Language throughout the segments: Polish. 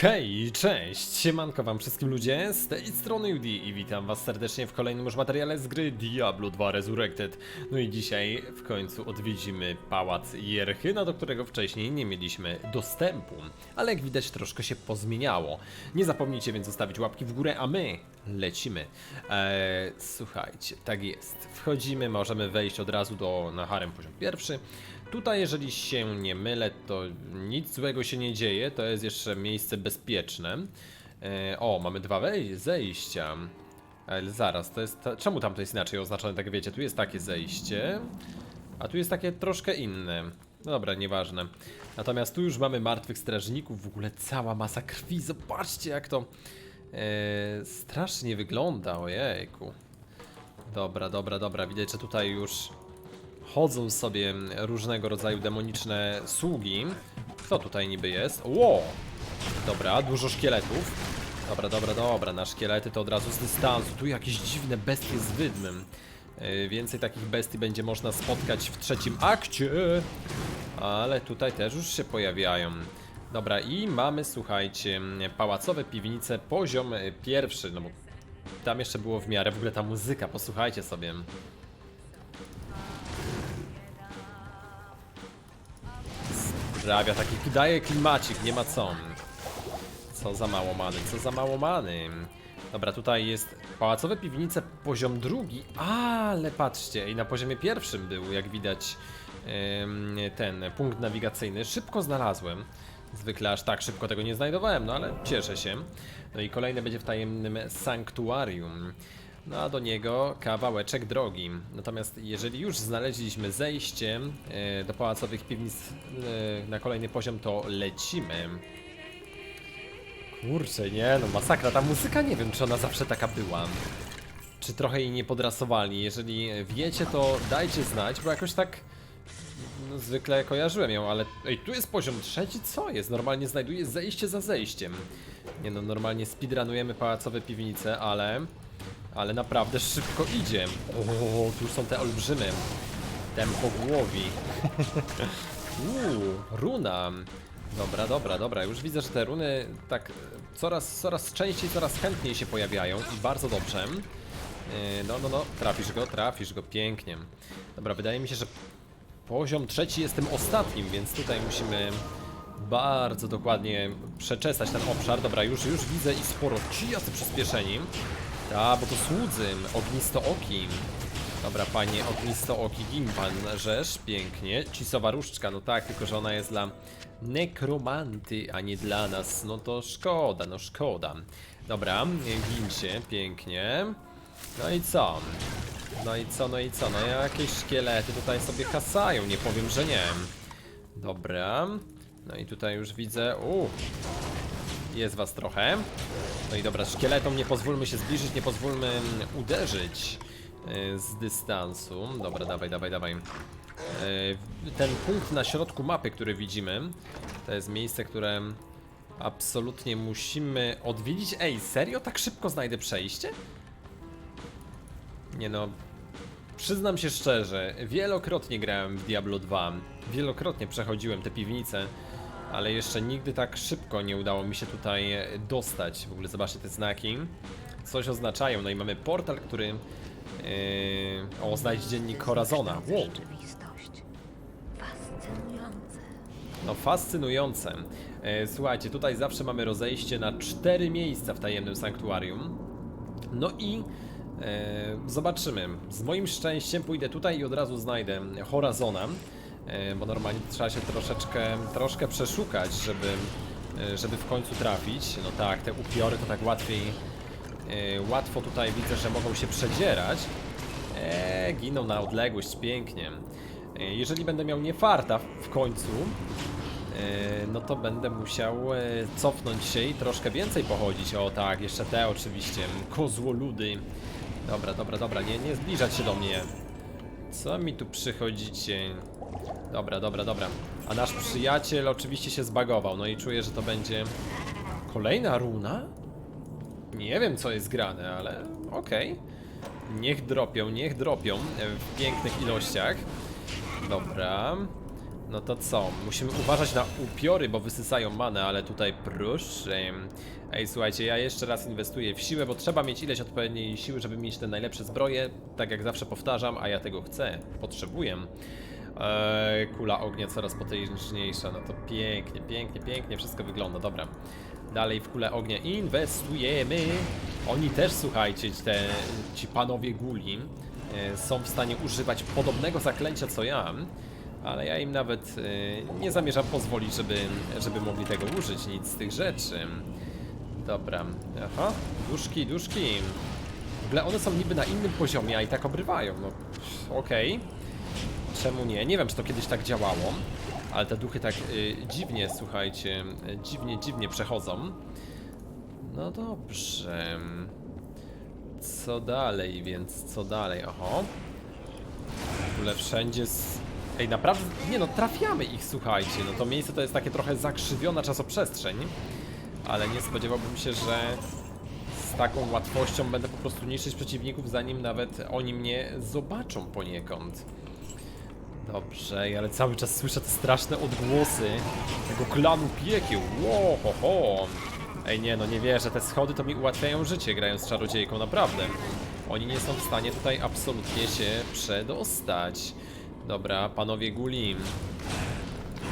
Hej, cześć! Siemanko wam wszystkim ludzie, z tej strony Judy i witam was serdecznie w kolejnym już materiale z gry Diablo 2 Resurrected. No i dzisiaj w końcu odwiedzimy pałac Jerchyna, do którego wcześniej nie mieliśmy dostępu. Ale jak widać troszkę się pozmieniało. Nie zapomnijcie więc zostawić łapki w górę, a my lecimy. Eee, słuchajcie, tak jest. Wchodzimy, możemy wejść od razu do na harem poziom pierwszy. Tutaj, jeżeli się nie mylę, to nic złego się nie dzieje. To jest jeszcze miejsce bezpieczne. E, o, mamy dwa zejścia. Ale zaraz, to jest. Ta... Czemu tam to jest inaczej oznaczone? Tak wiecie, tu jest takie zejście, a tu jest takie troszkę inne. No dobra, nieważne. Natomiast tu już mamy martwych strażników, w ogóle cała masa krwi. Zobaczcie, jak to e, strasznie wygląda. Ojejku. Dobra, dobra, dobra. Widać, że tutaj już chodzą sobie różnego rodzaju demoniczne sługi. Kto tutaj niby jest? Ło! Dobra, dużo szkieletów. Dobra, dobra, dobra, na szkielety to od razu z dystansu. Tu jakieś dziwne bestie z wydmem. Yy, więcej takich bestii będzie można spotkać w trzecim akcie. Ale tutaj też już się pojawiają. Dobra, i mamy, słuchajcie, pałacowe piwnice, poziom pierwszy, no bo tam jeszcze było w miarę, w ogóle ta muzyka, posłuchajcie sobie. Sprawia taki, daje klimacik, nie ma co. Co za mało many, co za mało many. Dobra, tutaj jest pałacowe piwnice, poziom drugi, ale patrzcie, i na poziomie pierwszym był, jak widać, ten punkt nawigacyjny. Szybko znalazłem. Zwykle aż tak szybko tego nie znajdowałem, no ale cieszę się. No i kolejne będzie w tajemnym sanktuarium. No a do niego kawałeczek drogi. Natomiast jeżeli już znaleźliśmy zejście e, do pałacowych piwnic e, na kolejny poziom, to lecimy. Kurczę, nie, no masakra. Ta muzyka nie wiem, czy ona zawsze taka była. Czy trochę jej nie podrasowali. Jeżeli wiecie, to dajcie znać, bo jakoś tak no, zwykle kojarzyłem ją, ale ej, tu jest poziom trzeci, co jest? Normalnie znajduję zejście za zejściem. Nie no, normalnie speedrunujemy pałacowe piwnice, ale... Ale naprawdę szybko idzie. O, tu są te olbrzymy. Tempo głowi. Uuu, runa. Dobra, dobra, dobra. Już widzę, że te runy tak coraz, coraz częściej, coraz chętniej się pojawiają i bardzo dobrze. Yy, No, no, no, trafisz go, trafisz go, pięknie. Dobra, wydaje mi się, że poziom trzeci jest tym ostatnim, więc tutaj musimy bardzo dokładnie przeczesać ten obszar. Dobra, już, już widzę i sporo ci jacy przyspieszeni. Ta, bo to słudzy, ognistooki. Dobra, panie ognistooki, gin pan rzesz, pięknie. Cisowa różdżka, no tak, tylko że ona jest dla nekromanty, a nie dla nas. No to szkoda, no szkoda. Dobra, gincie, pięknie. No i co? No i co, no i co? No jakieś szkielety tutaj sobie kasają, nie powiem, że nie. Dobra. No i tutaj już widzę. U, jest was trochę. No i dobra, szkieletom nie pozwólmy się zbliżyć, nie pozwólmy uderzyć y, z dystansu. Dobra, dawaj, dawaj, dawaj. Y, Ten punkt na środku mapy, który widzimy, to jest miejsce, które absolutnie musimy odwiedzić. Ej, serio? Tak szybko znajdę przejście? Nie no, Przyznam się szczerze, wielokrotnie grałem w Diablo 2, wielokrotnie przechodziłem te piwnice, ale jeszcze nigdy tak szybko nie udało mi się tutaj dostać. W ogóle zobaczcie te znaki, coś oznaczają. No i mamy portal, który... Yy, o, znajdź dziennik Horazona. Wow. No fascynujące. E, Słuchajcie, tutaj zawsze mamy rozejście na cztery miejsca w tajemnym sanktuarium. No i e, zobaczymy. Z moim szczęściem pójdę tutaj i od razu znajdę Horazona, bo normalnie trzeba się troszeczkę, troszkę przeszukać, żeby, e, żeby w końcu trafić. No tak, te upiory to tak łatwiej, e, łatwo tutaj widzę, że mogą się przedzierać. Eee, giną na odległość, pięknie. E, Jeżeli będę miał nie farta w końcu, e, no to będę musiał e, cofnąć się i troszkę więcej pochodzić. O tak, jeszcze te oczywiście, kozłoludy. Dobra, dobra, dobra, nie, nie zbliżać się do mnie. Co mi tu przychodzicie? Dobra, dobra, dobra. A nasz przyjaciel oczywiście się zbagował, no i czuję, że to będzie kolejna runa? Nie wiem co jest grane, ale okej. Niech dropią, niech dropią e, w pięknych ilościach. Dobra. No to co? Musimy uważać na upiory, bo wysysają manę, ale tutaj proszę. Ej, słuchajcie, ja jeszcze raz inwestuję w siłę, bo trzeba mieć ileś odpowiedniej siły, żeby mieć te najlepsze zbroje. Tak jak zawsze powtarzam, a ja tego chcę, potrzebuję. Eee, kula ognia coraz potężniejsza, no to pięknie, pięknie, pięknie wszystko wygląda, dobra. Dalej w kulę ognia inwestujemy. Oni też, słuchajcie, te, ci panowie guli e, są w stanie używać podobnego zaklęcia co ja, ale ja im nawet e, nie zamierzam pozwolić, żeby, żeby mogli tego użyć, nic z tych rzeczy. Dobra, aha, duszki, duszki. W ogóle one są niby na innym poziomie, a i tak obrywają, no okej. Czemu nie? Nie wiem, czy to kiedyś tak działało, ale te duchy tak y, dziwnie, słuchajcie, y, dziwnie, dziwnie przechodzą. No dobrze. Co dalej, więc co dalej? Oho. W ogóle wszędzie. Ej, naprawdę, nie no, trafiamy ich, słuchajcie. No to miejsce to jest takie trochę zakrzywiona czasoprzestrzeń. Ale nie spodziewałbym się, że z taką łatwością będę po prostu niszczyć przeciwników, zanim nawet oni mnie zobaczą poniekąd. Dobrze, ale cały czas słyszę te straszne odgłosy tego klanu piekieł. Ło, ho, ho. Ej, nie, no nie wierzę, te schody to mi ułatwiają życie grając z czarodziejką, naprawdę. Oni nie są w stanie tutaj absolutnie się przedostać. Dobra, panowie Gulim.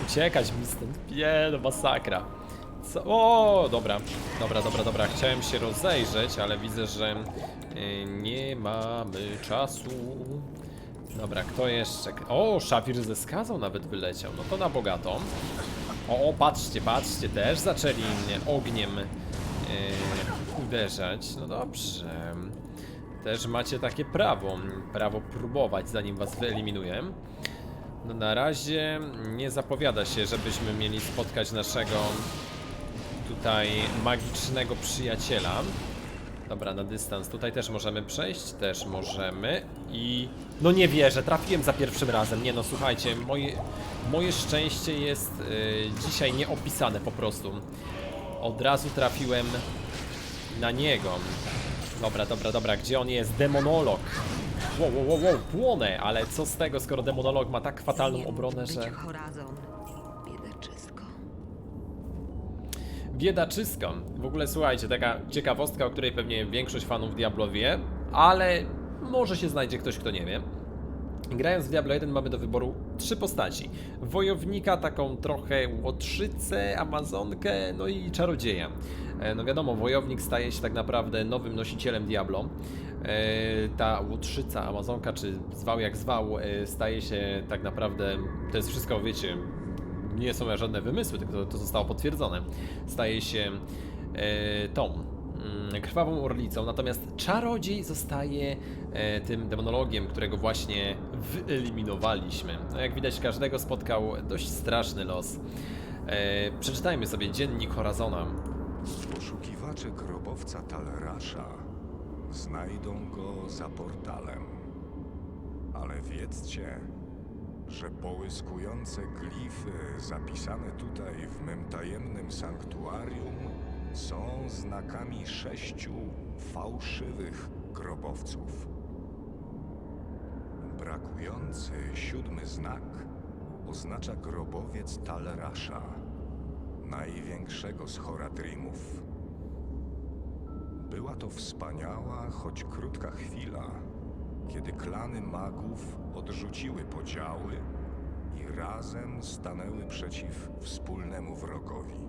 Uciekać mi stąd. Nie, no masakra. Co? O, dobra, dobra, dobra, dobra. Chciałem się rozejrzeć, ale widzę, że y, nie mamy czasu. Dobra, kto jeszcze? O, szafir ze skazą nawet wyleciał. No to na bogato. O, o patrzcie, patrzcie, też zaczęli ogniem yy, uderzać. No dobrze. Też macie takie prawo, prawo próbować, zanim was wyeliminuję. No na razie nie zapowiada się, żebyśmy mieli spotkać naszego tutaj magicznego przyjaciela. Dobra, na dystans. Tutaj też możemy przejść, też możemy i... No nie wierzę, trafiłem za pierwszym razem. Nie no, słuchajcie, moje, moje szczęście jest y, dzisiaj nieopisane po prostu. Od razu trafiłem na niego. Dobra, dobra, dobra, gdzie on jest? Demonolog. Wow, wow, wow, wow, płonę, ale co z tego, skoro demonolog ma tak fatalną obronę, że... Biedaczysko. W ogóle słuchajcie, taka ciekawostka, o której pewnie większość fanów Diablo wie, ale może się znajdzie ktoś, kto nie wie. Grając w Diablo 1 mamy do wyboru trzy postaci. Wojownika, taką trochę łotrzycę, amazonkę, no i czarodzieja. E, No wiadomo, wojownik staje się tak naprawdę nowym nosicielem Diablo. E, Ta łotrzyca, amazonka, czy zwał jak zwał, e, staje się tak naprawdę, to jest wszystko, wiecie, nie są żadne wymysły, tylko to, to zostało potwierdzone. Staje się e, tą mm, krwawą orlicą, natomiast czarodziej zostaje e, tym demonologiem, którego właśnie wyeliminowaliśmy. No jak widać, każdego spotkał dość straszny los. E, przeczytajmy sobie dziennik Horazona. Poszukiwacze grobowca Talerasza znajdą go za portalem. Ale wiedzcie, że połyskujące glify zapisane tutaj w mym tajemnym sanktuarium są znakami sześciu fałszywych grobowców. Brakujący siódmy znak oznacza grobowiec Talerasza największego z Horadrimów. Była to wspaniała, choć krótka chwila, kiedy klany magów odrzuciły podziały i razem stanęły przeciw wspólnemu wrogowi.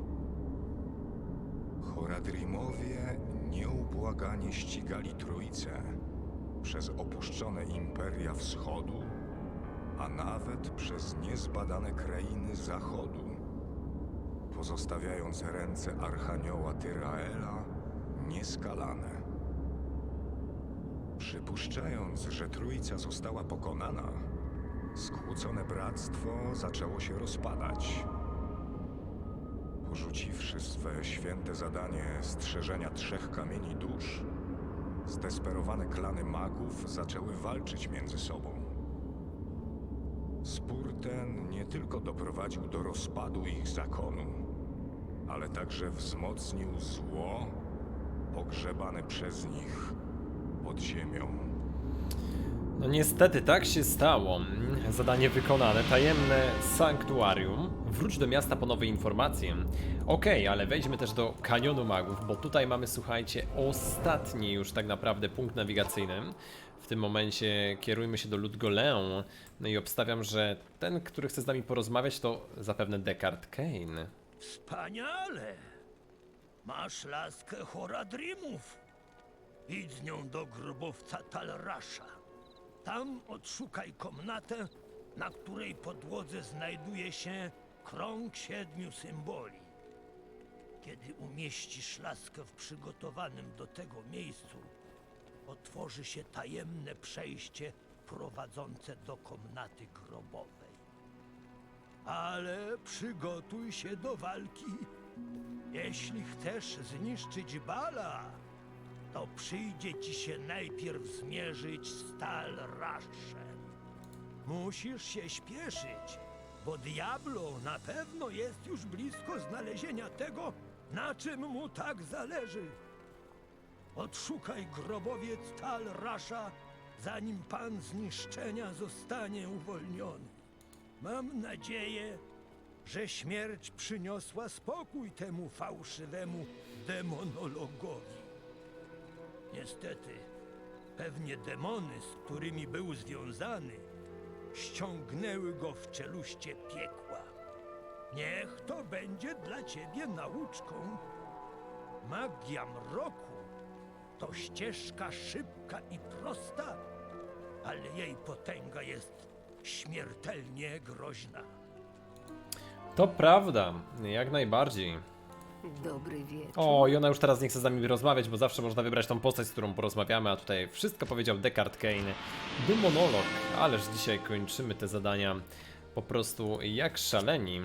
Horadrimowie nieubłaganie ścigali Trójcę przez opuszczone imperia wschodu, a nawet przez niezbadane krainy zachodu pozostawiając ręce Archanioła Tyraela nieskalane. Przypuszczając, że Trójca została pokonana, skłócone bractwo zaczęło się rozpadać. Porzuciwszy swe święte zadanie strzeżenia trzech kamieni dusz, zdesperowane klany magów zaczęły walczyć między sobą. Spór ten nie tylko doprowadził do rozpadu ich zakonu, ale także wzmocnił zło pogrzebane przez nich pod ziemią. No niestety tak się stało. Zadanie wykonane. Tajemne sanktuarium. Wróć do miasta po nowe informacje. Okej, ale wejdźmy też do kanionu magów, bo tutaj mamy, słuchajcie, ostatni już tak naprawdę punkt nawigacyjny. W tym momencie kierujmy się do Ludgolę. No i obstawiam, że ten, który chce z nami porozmawiać, to zapewne Descartes Kane. Wspaniale! Masz laskę Horadrimów. Idź z nią do grobowca Talrasza. Tam odszukaj komnatę, na której podłodze znajduje się krąg siedmiu symboli. Kiedy umieścisz laskę w przygotowanym do tego miejscu, otworzy się tajemne przejście prowadzące do komnaty grobowej. Ale przygotuj się do walki. Jeśli chcesz zniszczyć Bala, to przyjdzie ci się najpierw zmierzyć z Talraszem. Musisz się śpieszyć, bo Diablo na pewno jest już blisko znalezienia tego, na czym mu tak zależy. Odszukaj grobowiec Talrasza, zanim pan zniszczenia zostanie uwolniony. Mam nadzieję, że śmierć przyniosła spokój temu fałszywemu demonologowi. Niestety, pewnie demony, z którymi był związany, ściągnęły go w czeluście piekła. Niech to będzie dla ciebie nauczką. Magia mroku to ścieżka szybka i prosta, ale jej potęga jest śmiertelnie groźna. To prawda, jak najbardziej. Dobry wieczór. O, i ona już teraz nie chce z nami rozmawiać, bo zawsze można wybrać tą postać, z którą porozmawiamy, a tutaj wszystko powiedział Descartes Kane. Demonolog, ależ dzisiaj kończymy te zadania po prostu jak szaleni.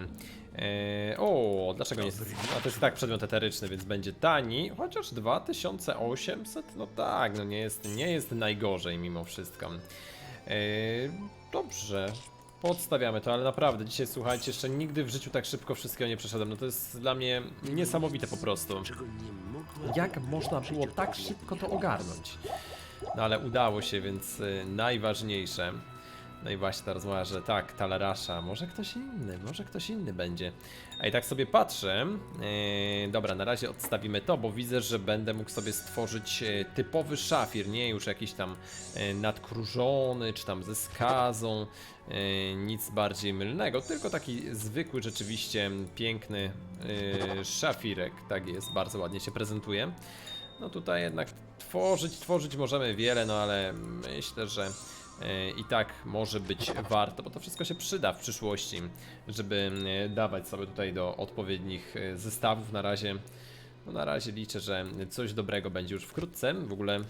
Eee, o, dlaczego nie? A to jest tak przedmiot eteryczny, więc będzie tani, chociaż 2800? No tak, no nie jest, nie jest najgorzej mimo wszystko. Eee, dobrze, Podstawiamy to, ale naprawdę, dzisiaj słuchajcie, jeszcze nigdy w życiu tak szybko wszystkiego nie przeszedłem. No to jest dla mnie niesamowite po prostu. Jak można było tak szybko to ogarnąć? No ale udało się, więc y, najważniejsze. No i właśnie ta rozmowa, że tak, Talarasza, może ktoś inny, może ktoś inny będzie. A i tak sobie patrzę. Yy, dobra, na razie odstawimy to, bo widzę, że będę mógł sobie stworzyć e, typowy szafir, nie już jakiś tam e, nadkrużony, czy tam ze skazą, e, nic bardziej mylnego, tylko taki zwykły, rzeczywiście piękny szafirek. Tak jest, bardzo ładnie się prezentuje. No tutaj jednak tworzyć, tworzyć możemy wiele, no ale myślę, że i tak może być warto, bo to wszystko się przyda w przyszłości, żeby e, dawać sobie tutaj do odpowiednich e, zestawów. Na razie, no na razie liczę, że coś dobrego będzie już wkrótce. W ogóle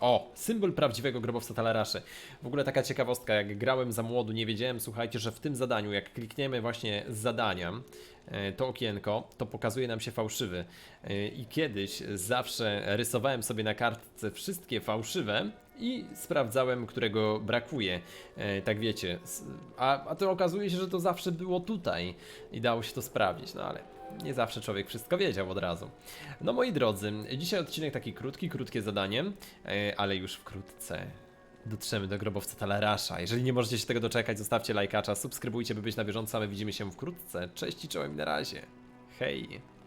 o, symbol prawdziwego grobowca Talaraszy. W ogóle taka ciekawostka, jak grałem za młodu, nie wiedziałem, słuchajcie, że w tym zadaniu, jak klikniemy właśnie z zadania, e, to okienko, to pokazuje nam się fałszywy. E, I kiedyś zawsze rysowałem sobie na kartce wszystkie fałszywe i sprawdzałem, którego brakuje. E, tak wiecie, a, a to okazuje się, że to zawsze było tutaj i dało się to sprawdzić, no ale nie zawsze człowiek wszystko wiedział od razu. No moi drodzy, dzisiaj odcinek taki krótki, krótkie zadanie, e, ale już wkrótce dotrzemy do grobowca Talarasza. Jeżeli nie możecie się tego doczekać, zostawcie lajkacza, subskrybujcie, by być na bieżąco, my widzimy się wkrótce. Cześć i czołem na razie. Hej!